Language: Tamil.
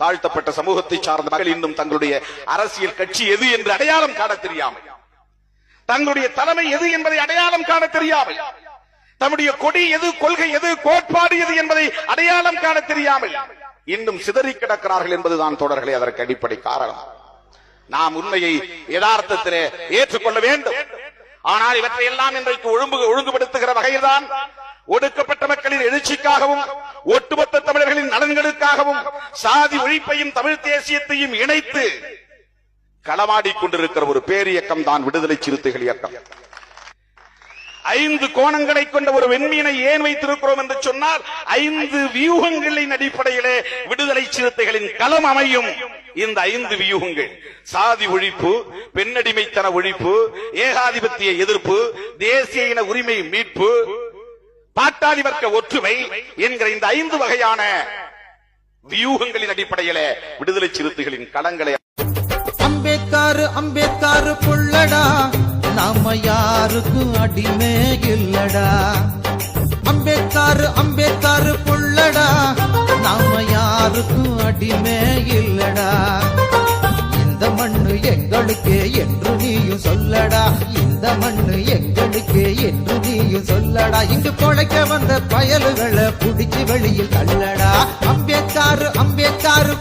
தாழ்த்தப்பட்ட சமூகத்தை சார்ந்த மக்கள் இன்னும் தங்களுடைய அரசியல் கட்சி எது என்று அடையாளம் காண தெரியாமல் தங்களுடைய தலைமை எது என்பதை அடையாளம் காண தெரியாமல் தம்முடைய கொடி எது கொள்கை எது கோட்பாடு எது என்பதை அடையாளம் காண தெரியாமல் இன்னும் சிதறி கிடக்கிறார்கள் என்பதுதான் தொடர்களே அதற்கு அடிப்படை காரணம். நாம் உண்மையை யதார்த்தத்திலே ஏற்றுக்கொள்ள வேண்டும். ஆனால் இவற்றையெல்லாம் இன்றைக்கு ஒழுங்கு ஒழுங்குபடுத்துகிற வகையில்தான் ஒடுக்கப்பட்ட மக்களின் எழுச்சிக்காகவும் ஒட்டுமொத்த தமிழர்களின் நலன்களுக்காகவும் சாதி ஒழிப்பையும் தமிழ் தேசியத்தையும் இணைத்து களமாடிக் கொண்டிருக்கிற ஒரு பேரியக்கம் தான் விடுதலை சிறுத்தைகள் இயக்கம். ஐந்து கோணங்களை கொண்ட ஒரு வெண்மீனை ஏன் வைத்திருக்கிறோம் என்று சொன்னால் ஐந்து வியூகங்களின் அடிப்படையிலே விடுதலை சிறுத்தைகளின் களம் அமையும். இந்த ஐந்து வியூகங்கள் சாதி ஒழிப்பு பெண்ணடிமைத்தன ஒழிப்பு ஏகாதிபத்திய எதிர்ப்பு தேசிய இன உரிமை மீட்பு பாட்டாளி வர்க்க ஒற்றுமை என்கிற இந்த ஐந்து வகையான வியூகங்களின் அடிப்படையில விடுதலை சிறுத்தைகளின் களங்களை அம்பேத்கார் அம்பேத்கார் புள்ளடா. நாம யாருக்கும் அடிமே இல்லடா. அம்பேத்கார் அம்பேத்கார் புள்ளடா. நாம யாருக்கும் அடிமே இல்லடா. இந்த மண்ணு எங்களுக்கே என்று நீயும் சொல்லடா. இந்த மண்ணு எங்களுக்கே என்று சொல்லடா இங்கு பொழைக்க வந்த பயலுகளை புடிச்சு வெளியில் தள்ளடா. அம்பேத்தாறு அம்பேத்தாறு